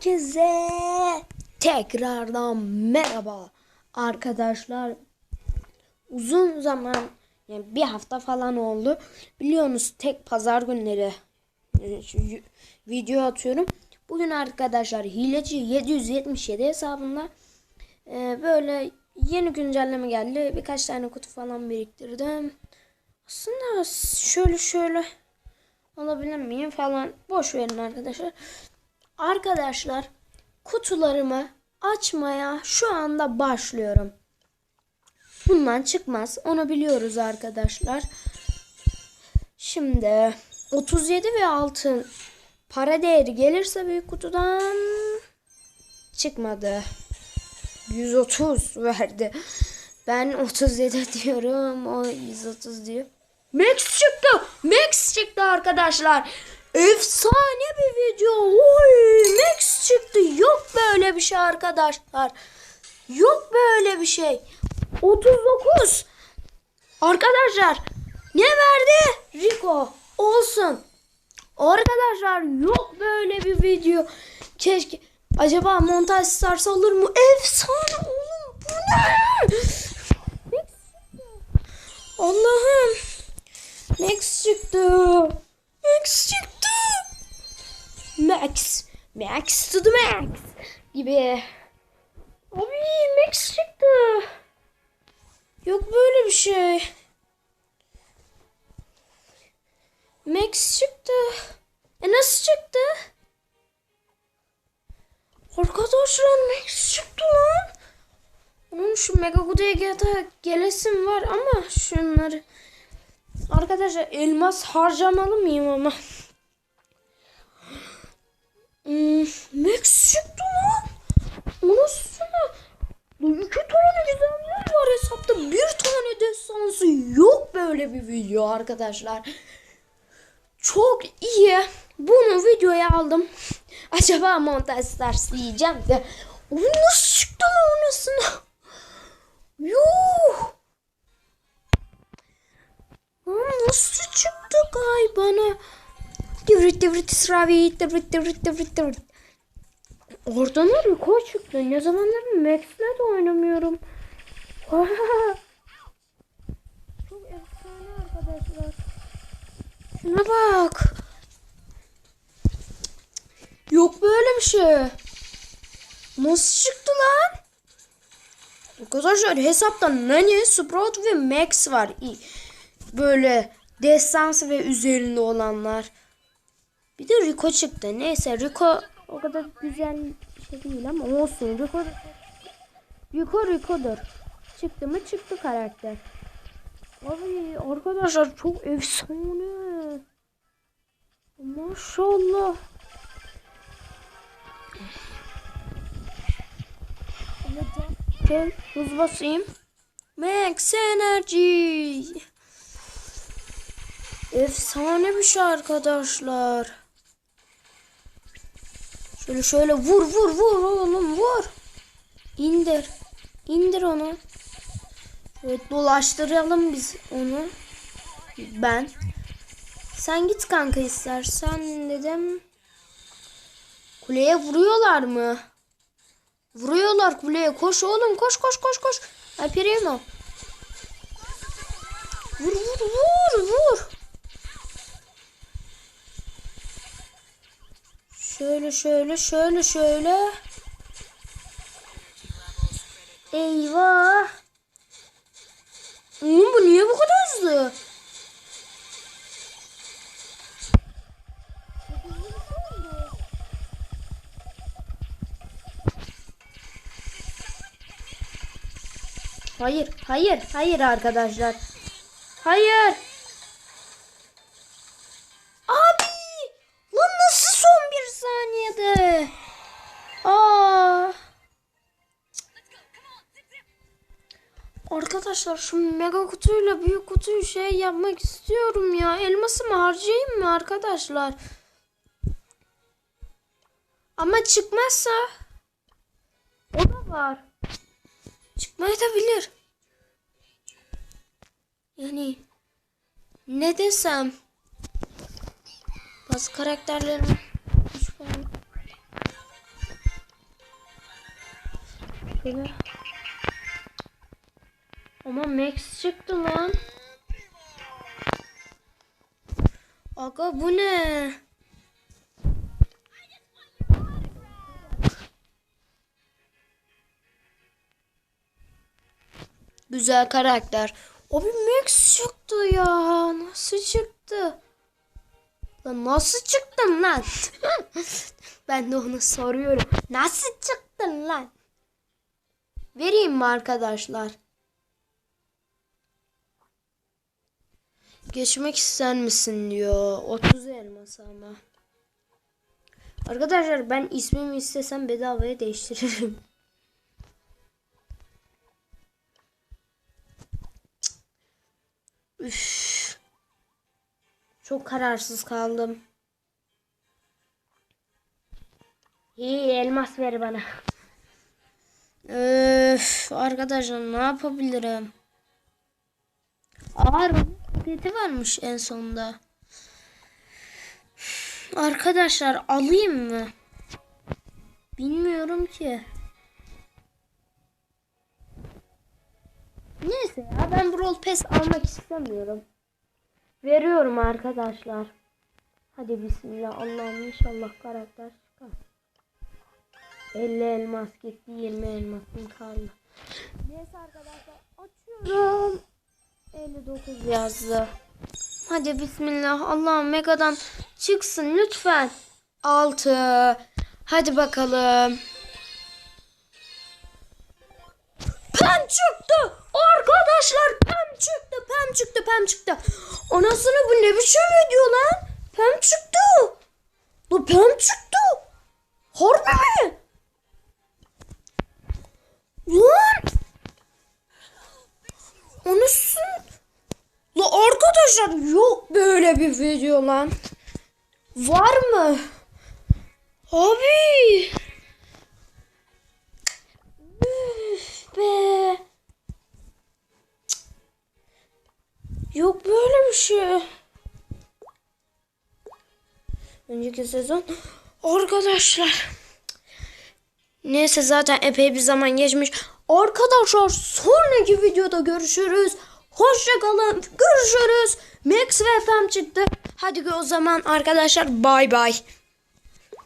Herkese tekrardan merhaba arkadaşlar. Uzun zaman yani bir hafta falan oldu. Biliyorsunuz tek pazar günleri video atıyorum. Bugün arkadaşlar hileci 777 hesabında e, böyle yeni güncelleme geldi. Birkaç tane kutu falan biriktirdim. Aslında şöyle şöyle alabilir miyim falan boş verin arkadaşlar. Arkadaşlar kutularımı açmaya şu anda başlıyorum. Bundan çıkmaz. Onu biliyoruz arkadaşlar. Şimdi 37 ve altın para değeri gelirse büyük kutudan çıkmadı. 130 verdi. Ben 37 diyorum. O 130 diyor. Max çıktı. Max çıktı arkadaşlar. Efsane bir video. Oy, Max çıktı. Yok böyle bir şey arkadaşlar. Yok böyle bir şey. 39. Arkadaşlar ne verdi? Rico. Olsun. Arkadaşlar yok böyle bir video. Keşke acaba montaj sarsa olur mu? Efsane oğlum bu ne? Allah'ım. Max çıktı. Max. To the max. Gibi. Abi Max çıktı. Yok böyle bir şey. Max çıktı. E nasıl çıktı? Arkadaşlar Max çıktı lan. Onun şu Mega Kutu'ya gel- gelesim var ama şunları Arkadaşlar elmas harcamalı mıyım ama? Hmm, Max çıktı lan. Üstüne iki tane gizemler var hesapta. Bir tane destansı yok böyle bir video arkadaşlar. Çok iyi. Bunu videoya aldım. Acaba montaj stars yiyeceğim de. O nasıl çıktı lan anasını? Yuh. Nasıl çıktı gay bana? Divrit divrit sravi divrit divrit divrit divrit. Oradan Rico çıktı. Ne zamandır Max'le de oynamıyorum. Çok efsane arkadaşlar. Şuna bak. Yok böyle bir şey. Nasıl çıktı lan? Arkadaşlar hesapta Nani, Sprout ve Max var. Böyle destansı ve üzerinde olanlar. Bir de Rico çıktı. Neyse Rico o kadar güzel bir şey değil ama olsun. Rico Rico Rico'dur. Çıktı mı çıktı karakter. Abi arkadaşlar çok efsane. Maşallah. Gel hız basayım. Max Energy. Efsane bir şey arkadaşlar. Şöyle şöyle vur vur vur oğlum vur. İndir. İndir onu. Evet dolaştıralım biz onu. Ben. Sen git kanka istersen dedim. Kuleye vuruyorlar mı? Vuruyorlar kuleye. Koş oğlum koş koş koş koş. Ay Primo. Vur vur vur vur. Şöyle şöyle şöyle şöyle. Eyvah. Oğlum bu niye bu kadar hızlı? Hayır, hayır, hayır arkadaşlar. Hayır. Abi! Saniyede? Aa! Arkadaşlar şu mega kutuyla büyük kutuyu şey yapmak istiyorum ya. Elmasımı harcayayım mı arkadaşlar? Ama çıkmazsa o da var. Çıkmayabilir. Yani ne desem bazı karakterlerim çıktı. Ama Max çıktı lan. Aga bu ne? Güzel karakter. Abi Max çıktı ya. Nasıl çıktı? Lan nasıl çıktın lan? ben de onu soruyorum. Nasıl çıktın lan? Vereyim mi arkadaşlar? Geçmek ister misin diyor. 30 elmas ama. Arkadaşlar ben ismimi istesem bedavaya değiştiririm. Üf. Çok kararsız kaldım. İyi elmas ver bana. Arkadaşlar ne yapabilirim? Ağır paketi varmış en sonunda. Arkadaşlar alayım mı? Bilmiyorum ki. Neyse ya ben Brawl Pass almak istemiyorum. Veriyorum arkadaşlar. Hadi bismillah Allah'ım inşallah karakter çıkar. 50 elmas gitti 20 elmasım kaldı. Neyse arkadaşlar açıyorum. 59 yazdı. Hadi bismillah Allah'ım Mega'dan çıksın lütfen. 6. Hadi bakalım. Pem çıktı. Arkadaşlar pem çıktı. Pem çıktı. Pem çıktı. Anasını bu ne biçim video lan? Pem çıktı. Bu pem çıktı. Harbi mi? Lan. Anasını. La arkadaşlar yok böyle bir video lan. Var mı? Abi. Be. Yok böyle bir şey. Önceki sezon arkadaşlar. Neyse zaten epey bir zaman geçmiş. Arkadaşlar sonraki videoda görüşürüz. Hoşçakalın. Görüşürüz. Max ve FM çıktı. Hadi o zaman arkadaşlar bay bay.